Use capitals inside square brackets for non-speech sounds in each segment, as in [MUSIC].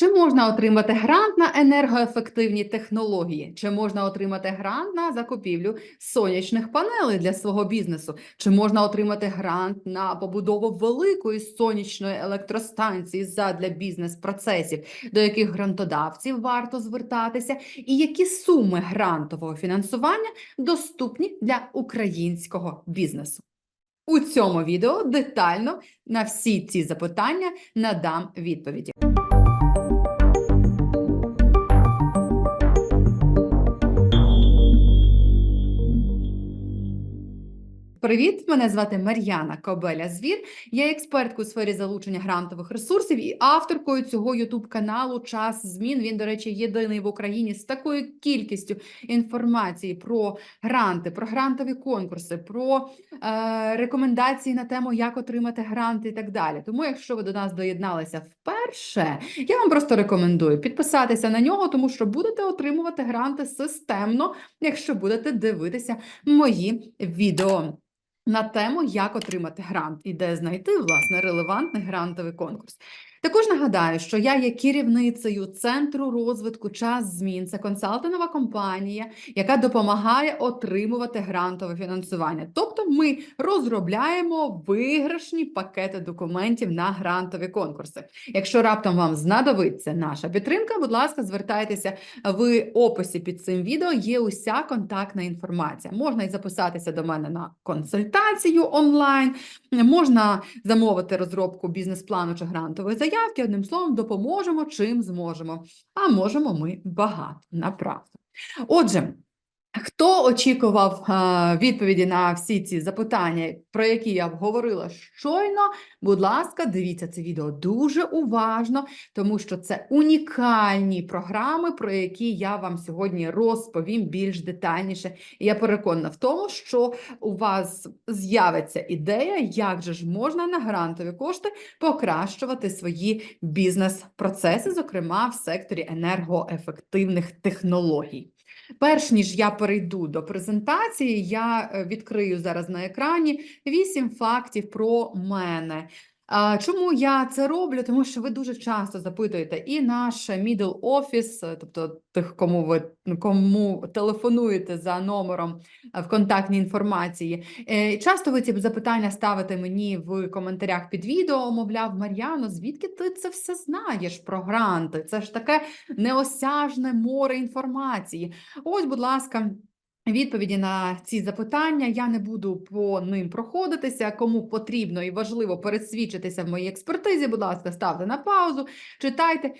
Чи можна отримати грант на енергоефективні технології? Чи можна отримати грант на закупівлю сонячних панелей для свого бізнесу? Чи можна отримати грант на побудову великої сонячної електростанції задля бізнес-процесів, до яких грантодавців варто звертатися? І які суми грантового фінансування доступні для українського бізнесу? У цьому відео детально на всі ці запитання надам відповіді. Привіт, мене звати Мар'яна Кобеля Звір. Я експерткою у сфері залучення грантових ресурсів і авторкою цього youtube каналу Час змін. Він, до речі, єдиний в Україні з такою кількістю інформації про гранти, про грантові конкурси, про е, рекомендації на тему, як отримати гранти і так далі. Тому, якщо ви до нас доєдналися вперше, я вам просто рекомендую підписатися на нього, тому що будете отримувати гранти системно, якщо будете дивитися мої відео на тему, як отримати грант і де знайти власне релевантний грантовий конкурс. Також нагадаю, що я є керівницею центру розвитку час змін. Це консалтингова компанія, яка допомагає отримувати грантове фінансування. Тобто, ми розробляємо виграшні пакети документів на грантові конкурси. Якщо раптом вам знадобиться наша підтримка, будь ласка, звертайтеся в описі під цим відео. Є уся контактна інформація. Можна й записатися до мене на консультацію онлайн, можна замовити розробку бізнес-плану чи грантової заявки. Одним словом, допоможемо чим зможемо. А можемо ми багато направду. Отже. Хто очікував е, відповіді на всі ці запитання, про які я говорила щойно? Будь ласка, дивіться це відео дуже уважно, тому що це унікальні програми, про які я вам сьогодні розповім більш детальніше. І я переконана в тому, що у вас з'явиться ідея, як же ж можна на грантові кошти покращувати свої бізнес-процеси, зокрема в секторі енергоефективних технологій. Перш ніж я перейду до презентації, я е, відкрию зараз на екрані вісім фактів про мене. Чому я це роблю? Тому що ви дуже часто запитуєте і наш middle office, тобто тих, кому ви кому телефонуєте за номером е, в контактній інформації. Е, Часто ви ці запитання ставите мені в коментарях під відео, мовляв, Мар'яно, звідки ти це все знаєш про гранти? Це ж таке неосяжне море інформації. Ось, будь ласка. Відповіді на ці запитання я не буду по ним проходитися. Кому потрібно і важливо пересвідчитися в моїй експертизі, будь ласка, ставте на паузу, читайте.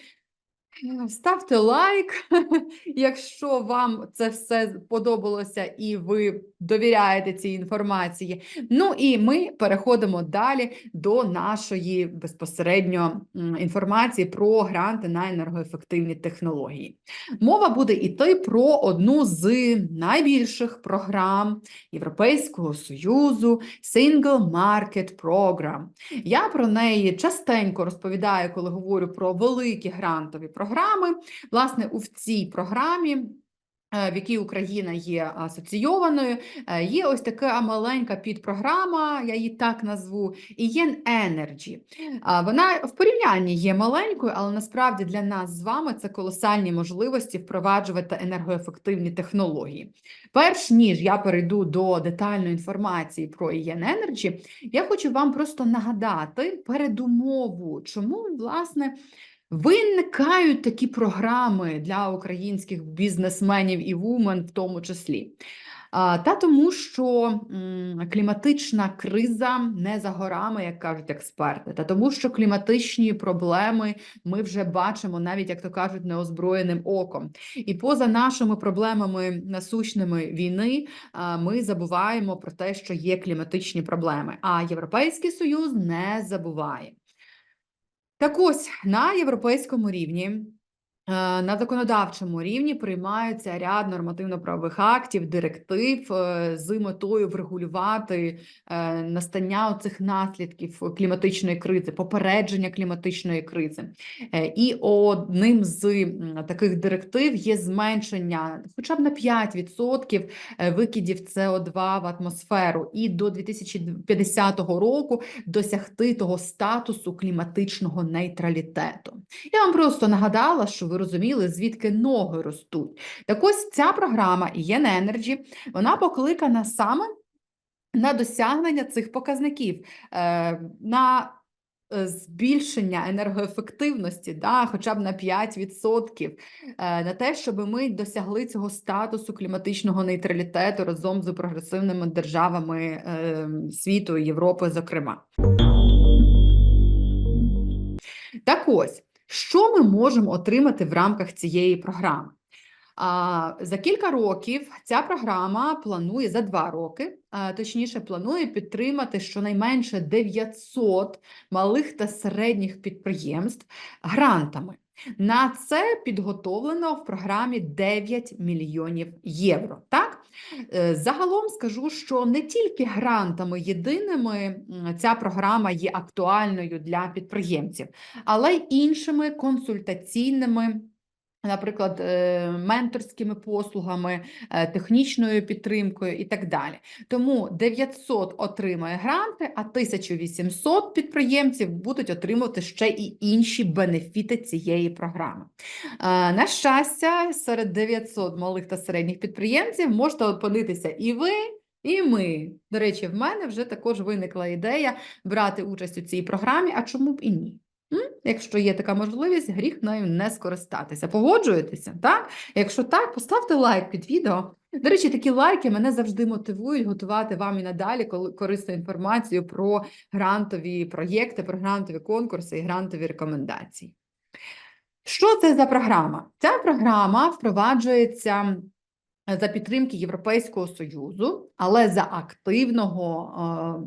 Ставте лайк, [LAUGHS] якщо вам це все сподобалося і ви довіряєте цій інформації. Ну і ми переходимо далі до нашої безпосередньо інформації про гранти на енергоефективні технології. Мова буде йти про одну з найбільших програм Європейського Союзу Single Market Program. Я про неї частенько розповідаю, коли говорю про великі грантові програми. Власне, у цій програмі. В якій Україна є асоційованою, є ось така маленька підпрограма, я її так назву, EN Energy. Вона в порівнянні є маленькою, але насправді для нас з вами це колосальні можливості впроваджувати енергоефективні технології. Перш ніж я перейду до детальної інформації про EN Energy, я хочу вам просто нагадати передумову, чому, власне, Виникають такі програми для українських бізнесменів і вумен, в тому числі. Та тому, що кліматична криза не за горами, як кажуть експерти, та тому, що кліматичні проблеми ми вже бачимо, навіть як то кажуть, неозброєним оком. І поза нашими проблемами насущними війни ми забуваємо про те, що є кліматичні проблеми. А Європейський Союз не забуває. Так ось на європейському рівні На законодавчому рівні приймаються ряд нормативно-правових актів, директив е, з метою врегулювати е, настання цих наслідків кліматичної кризи, попередження кліматичної кризи. Е, І одним з таких директив є зменшення хоча б на 5% е, викидів СО2 в атмосферу, і до 2050 року досягти того статусу кліматичного нейтралітету. Я вам просто нагадала, що ви розуміли, звідки ноги ростуть. Так ось ця програма EN Energy, вона покликана саме на досягнення цих показників, е, на е, збільшення енергоефективності, да, хоча б на 5%, е, на те, щоб ми досягли цього статусу кліматичного нейтралітету разом з прогресивними державами світу, Європи, зокрема. Так ось, що ми можемо отримати в рамках цієї програми? За кілька років ця програма планує за два роки, точніше, планує підтримати щонайменше 900 малих та середніх підприємств грантами. На це підготовлено в програмі 9 мільйонів євро. Так? Е, Загалом скажу, що не тільки грантами єдиними ця програма є актуальною для підприємців, але й іншими консультаційними. Наприклад, е, менторськими послугами, е, технічною підтримкою і так далі. Тому 900 отримає гранти, а 1800 підприємців будуть отримувати ще і інші бенефіти цієї програми. Е, На щастя, серед 900 малих та середніх підприємців можете опинитися і ви, і ми. До речі, в мене вже також виникла ідея брати участь у цій програмі, а чому б і ні? Якщо є така можливість, гріх нею не скористатися. Погоджуєтеся, так? Якщо так, поставте лайк під відео. До речі, такі лайки мене завжди мотивують готувати вам і надалі корисну інформацію про грантові проєкти, про грантові конкурси і грантові рекомендації. Що це за програма? Ця програма впроваджується за підтримки Європейського Союзу, але за активного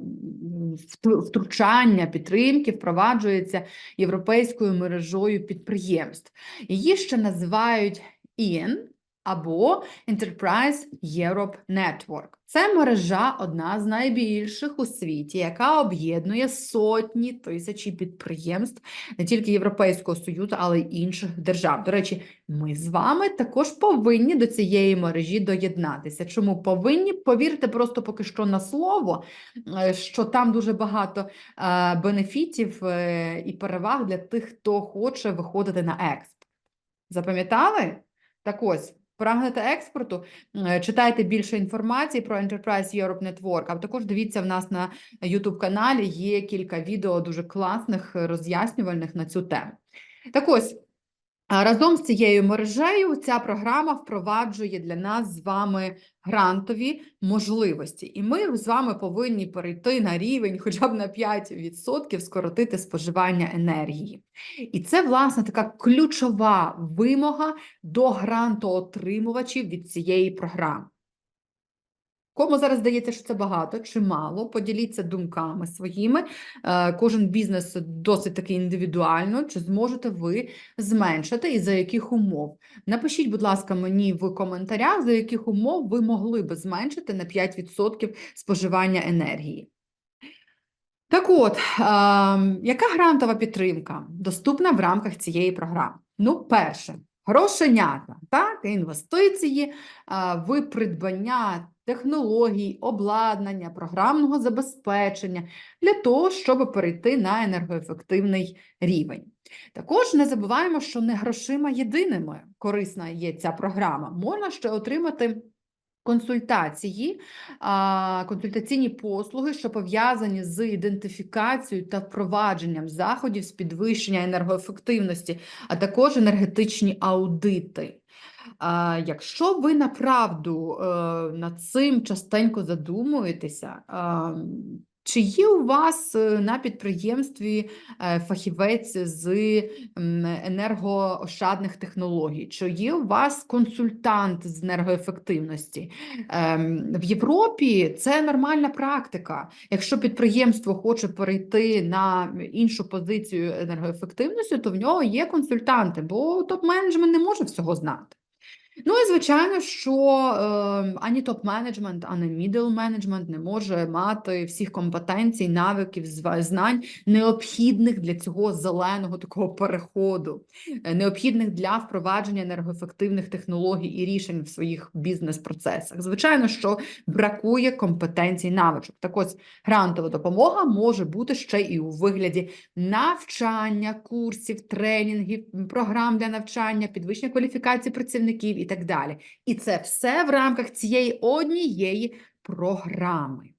втручання підтримки впроваджується європейською мережою підприємств. Її ще називають IN або Enterprise Europe Network. Це мережа одна з найбільших у світі, яка об'єднує сотні тисячі підприємств не тільки Європейського Союзу, але й інших держав. До речі, ми з вами також повинні до цієї мережі доєднатися. Чому повинні? Повірте просто поки що на слово, е, що там дуже багато е, бенефітів е, і переваг для тих, хто хоче виходити на експорт. Запам'ятали? Так ось. Прагнете експорту, е, читайте більше інформації про Enterprise Europe Network, а також дивіться в нас на YouTube каналі є кілька відео дуже класних, е, роз'яснювальних на цю тему. Так ось, разом з цією мережею ця програма впроваджує для нас з вами грантові можливості, і ми з вами повинні перейти на рівень хоча б на 5% скоротити споживання енергії. І це, власне, така ключова вимога до грантоотримувачів від цієї програми. Кому зараз здається, що це багато чи мало, поділіться думками своїми. Е, Кожен бізнес досить таки індивідуально. Чи зможете ви зменшити і за яких умов? Напишіть, будь ласка, мені в коментарях, за яких умов ви могли би зменшити на 5% споживання енергії. Так от, ем, яка грантова підтримка доступна в рамках цієї програми? Ну, перше, грошенята, так, інвестиції в придбання технологій, обладнання, програмного забезпечення для того, щоб перейти на енергоефективний рівень. Також не забуваємо, що не грошима єдиними корисна є ця програма. Можна ще отримати консультації, консультаційні послуги, що пов'язані з ідентифікацією та впровадженням заходів з підвищення енергоефективності, а також енергетичні аудити. Якщо ви направду е, над цим частенько задумуєтеся, Чи є у вас е, на підприємстві е, фахівець з енергоощадних технологій? Чи є у вас консультант з енергоефективності? Ем, В Європі це нормальна практика. Якщо підприємство хоче перейти на іншу позицію енергоефективності, то в нього є консультанти, бо топ-менеджмент не може всього знати. Ну і звичайно, що е, ані топ-менеджмент, ані мідл менеджмент не може мати всіх компетенцій, навиків, знань, необхідних для цього зеленого такого переходу, е, необхідних для впровадження енергоефективних технологій і рішень в своїх бізнес-процесах. Звичайно, що бракує компетенцій, навичок. Так ось грантова допомога може бути ще і у вигляді навчання, курсів, тренінгів, програм для навчання, підвищення кваліфікації працівників і так далі. І це все в рамках цієї однієї програми.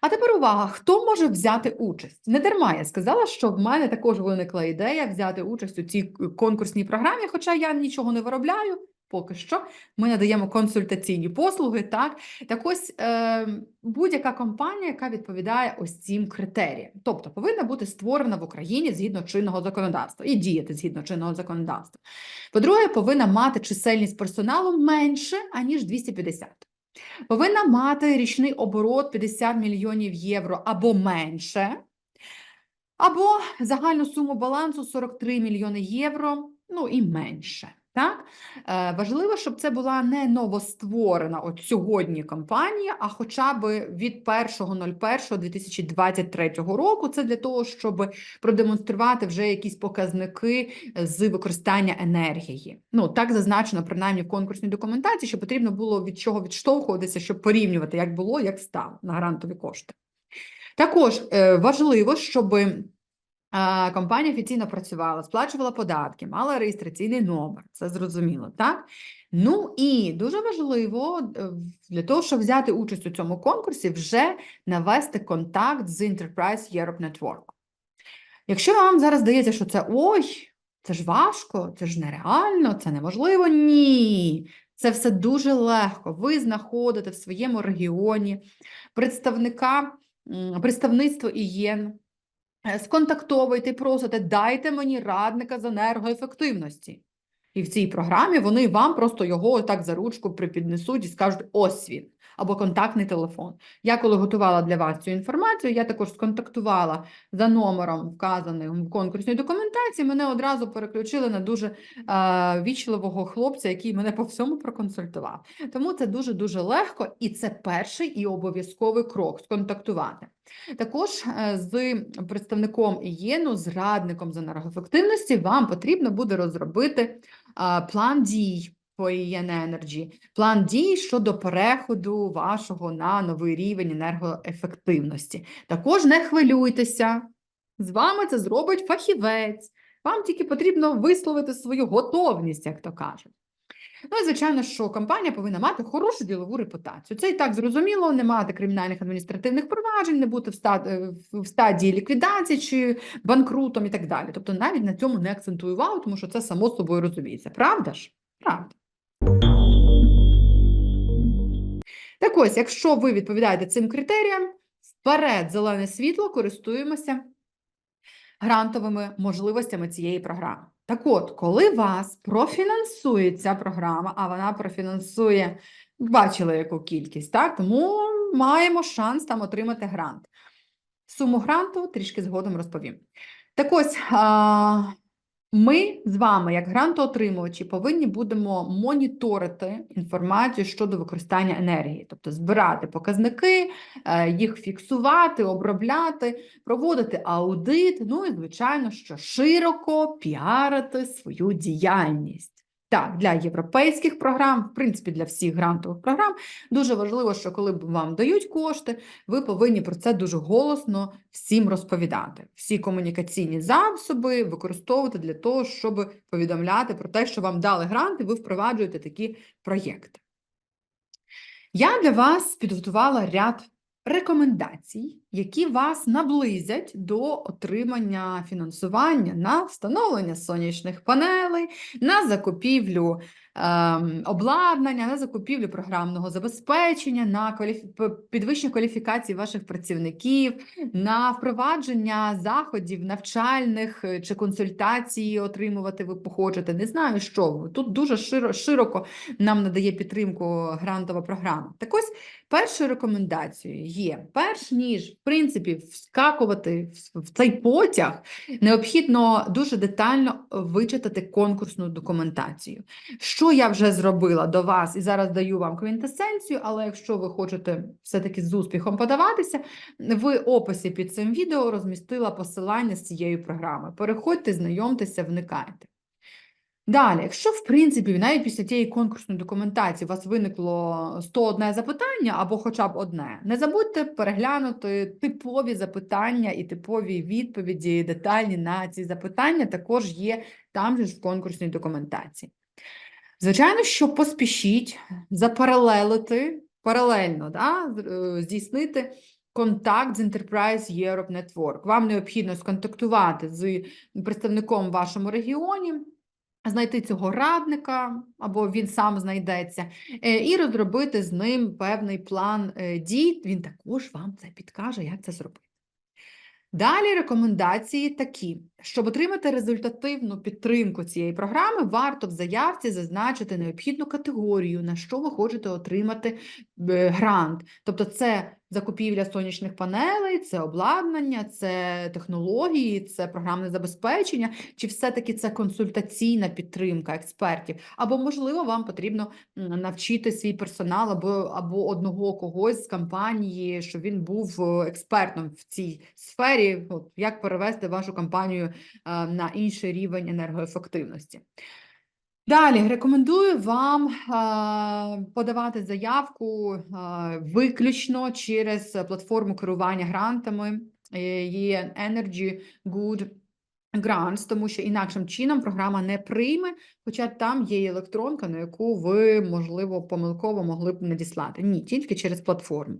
А тепер увага, хто може взяти участь? Не дарма я сказала, що в мене також виникла ідея взяти участь у цій конкурсній програмі, хоча я нічого не виробляю. Поки що ми надаємо консультаційні послуги. Так, так ось е, будь-яка компанія, яка відповідає ось цим критеріям, тобто повинна бути створена в Україні згідно чинного законодавства і діяти згідно чинного законодавства. По-друге, повинна мати чисельність персоналу менше аніж 250. Повинна мати річний оборот 50 мільйонів євро або менше, або загальну суму балансу 43 мільйони євро, ну і менше. Так? Е, важливо, щоб це була не новостворена от сьогодні компанія, а хоча б від 1.01.2023 року. Це для того, щоб продемонструвати вже якісь показники з використання енергії. Ну, так зазначено, принаймні, в конкурсній документації, що потрібно було від чого відштовхуватися, щоб порівнювати, як було, як стало на грантові кошти. Також е, важливо, щоб компанія офіційно працювала, сплачувала податки, мала реєстраційний номер, це зрозуміло, так? Ну і дуже важливо е, для того, щоб взяти участь у цьому конкурсі, вже навести контакт з Enterprise Europe Network. Якщо вам зараз здається, що це ой, це ж важко, це ж нереально, це неможливо. Ні, це все дуже легко. Ви знаходите в своєму регіоні представника, представництво ІЄН, сконтактовуйте і просите, дайте мені радника з енергоефективності. І в цій програмі вони вам просто його так за ручку припіднесуть і скажуть, ось він, або контактний телефон. Я коли готувала для вас цю інформацію, я також сконтактувала за номером, вказаним в конкурсній документації, мене одразу переключили на дуже е, вічливого хлопця, який мене по всьому проконсультував. Тому це дуже-дуже легко, і це перший і обов'язковий крок сконтактувати. Також е, з представником ІЄНу, з радником з енергоефективності, вам потрібно буде розробити план дій по Energy, план дій щодо переходу вашого на новий рівень енергоефективності. Також не хвилюйтеся, з вами це зробить фахівець. Вам тільки потрібно висловити свою готовність, як то кажуть. Ну і звичайно, що компанія повинна мати хорошу ділову репутацію. Це і так зрозуміло, не мати кримінальних адміністративних проваджень, не бути в в стадії ліквідації чи банкрутом і так далі. Тобто навіть на цьому не акцентую увагу, тому що це само собою розуміється. Правда ж? Правда. Так ось, якщо ви відповідаєте цим критеріям, вперед зелене світло користуємося грантовими можливостями цієї програми. Так от, коли вас профінансує ця програма, а вона профінансує, бачили яку кількість, так? Тому маємо шанс там отримати грант. Суму гранту трішки згодом розповім. Так ось, ми з вами, як грантоотримувачі, повинні будемо моніторити інформацію щодо використання енергії, тобто збирати показники, е, їх фіксувати, обробляти, проводити аудит, ну і, звичайно, що широко піарити свою діяльність. Так, для європейських програм, в принципі, для всіх грантових програм, дуже важливо, що коли вам дають кошти, ви повинні про це дуже голосно всім розповідати. Всі комунікаційні засоби використовувати для того, щоб повідомляти про те, що вам дали грант, і ви впроваджуєте такі проєкти. Я для вас підготувала ряд рекомендацій, які вас наблизять до отримання фінансування на встановлення сонячних панелей, на закупівлю ем, обладнання, на закупівлю програмного забезпечення, на кваліфі... підвищення кваліфікації ваших працівників, на впровадження заходів навчальних е, чи консультації отримувати ви хочете. Не знаю, що. Тут дуже широ... широко нам надає підтримку грантова програма. Так ось першою рекомендацією є, перш ніж в принципі вскакувати в- цей потяг, необхідно дуже детально вичитати конкурсну документацію. Що я вже зробила до вас і зараз даю вам квінтесенцію, але якщо ви хочете все-таки з успіхом подаватися, в описі під цим відео розмістила посилання з цієї програми. Переходьте, знайомтеся, вникайте. Далі, якщо в принципі навіть після тієї конкурсної документації у вас виникло 101 запитання або хоча б одне, не забудьте переглянути типові запитання і типові відповіді детальні на ці запитання також є там же в конкурсній документації. Звичайно, що поспішіть запаралелити, паралельно да, е, здійснити контакт з Enterprise Europe Network. Вам необхідно сконтактувати з представником в вашому регіоні, знайти цього радника, або він сам знайдеться, е, і розробити з ним певний план е, дій. Він також вам це підкаже, як це зробити. Далі рекомендації такі: щоб отримати результативну підтримку цієї програми, варто в заявці зазначити необхідну категорію, на що ви хочете отримати е, грант. Тобто, це закупівля сонячних панелей, це обладнання, це технології, це програмне забезпечення, чи все-таки це консультаційна підтримка експертів, або, можливо, вам потрібно навчити свій персонал або, або одного когось з компанії, щоб він був е, експертом в цій сфері, от, як перевести вашу компанію е, на інший рівень енергоефективності. Далі рекомендую вам подавати заявку виключно через платформу керування грантами. е, Є Energy Good Grants, тому що інакшим чином програма не прийме, хоча там є електронка, на яку ви, можливо, помилково могли б надіслати. Ні, тільки через платформу.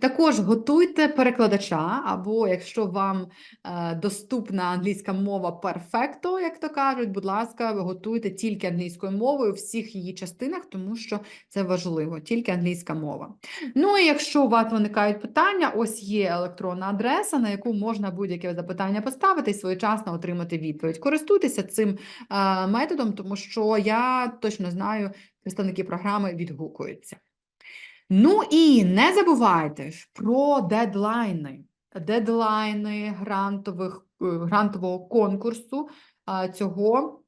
Також готуйте перекладача, або якщо вам е, доступна англійська мова перфекто, як то кажуть, будь ласка, ви готуйте тільки англійською мовою у всіх її частинах, тому що це важливо, тільки англійська мова. Ну і якщо у вас виникають питання, ось є електронна адреса, на яку можна будь-яке запитання поставити і своєчасно отримати відповідь. Користуйтеся цим е, методом, тому що я точно знаю, представники програми відгукуються. Ну і не забувайте ж про дедлайни. Дедлайни грантових, е, грантового конкурсу цього.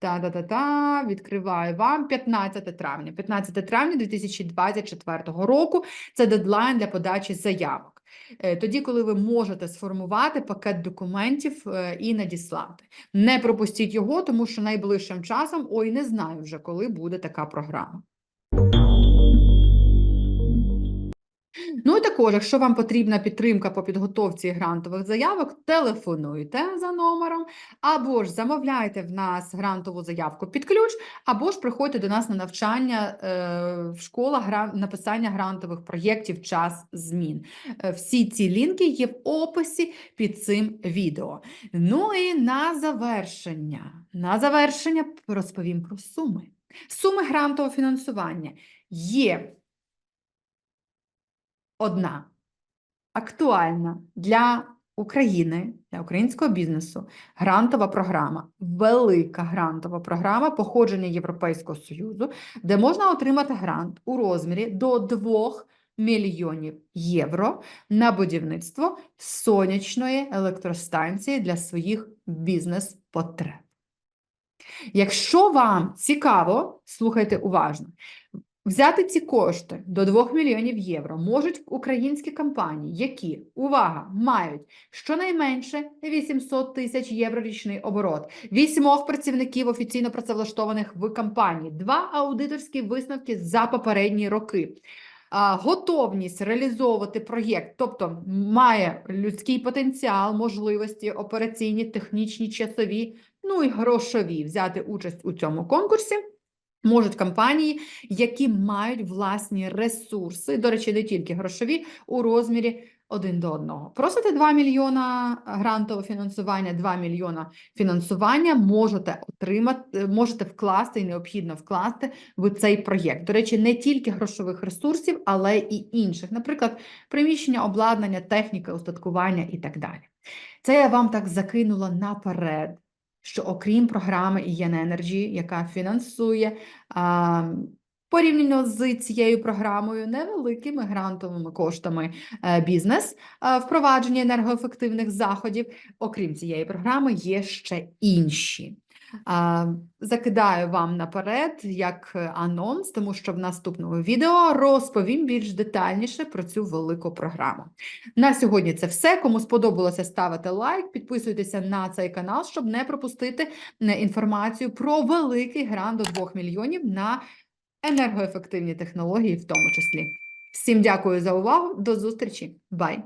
Та-та-та-та, відкриваю вам 15 травня. 15 травня 2024 року це дедлайн для подачі заявок. Е, Тоді, коли ви можете сформувати пакет документів е, і надіслати. Не пропустіть його, тому що найближчим часом, ой, не знаю вже, коли буде така програма. Ну і також, якщо вам потрібна підтримка по підготовці грантових заявок, телефонуйте за номером, або ж замовляйте в нас грантову заявку під ключ, або ж приходьте до нас на навчання е, в школах написання грантових проєктів час змін. Е, Всі ці лінки є в описі під цим відео. Ну і на завершення, на завершення розповім про суми. Суми грантового фінансування є одна актуальна для України, для українського бізнесу грантова програма, велика грантова програма походження Європейського Союзу, де можна отримати грант у розмірі до 2 мільйонів євро на будівництво сонячної електростанції для своїх бізнес-потреб. Якщо вам цікаво, слухайте уважно. Взяти ці кошти до 2 мільйонів євро можуть українські компанії, які, увага, мають щонайменше 800 тисяч євро річний оборот, вісьмох працівників офіційно працевлаштованих в компанії, два аудиторські висновки за попередні роки. Готовність реалізовувати проєкт, тобто має людський потенціал, можливості операційні, технічні, часові, ну і грошові взяти участь у цьому конкурсі. Можуть компанії, які мають власні ресурси, до речі, не тільки грошові, у розмірі один до одного. Просите 2 мільйона грантового фінансування, 2 мільйона фінансування можете отримати, можете вкласти і необхідно вкласти в цей проєкт. До речі, не тільки грошових ресурсів, але і інших, наприклад, приміщення, обладнання, техніка, устаткування і так далі. Це я вам так закинула наперед, що окрім програми EN Energy, яка фінансує а, порівняно з цією програмою невеликими грантовими коштами е, бізнес, е, впровадження енергоефективних заходів, окрім цієї програми, є ще інші. Закидаю вам наперед як анонс, тому що в наступному відео розповім більш детальніше про цю велику програму. На сьогодні це все. Кому сподобалося, ставите лайк, підписуйтеся на цей канал, щоб не пропустити е, інформацію про великий грант до 2 мільйонів на енергоефективні технології, в тому числі. Всім дякую за увагу. До зустрічі. Бай!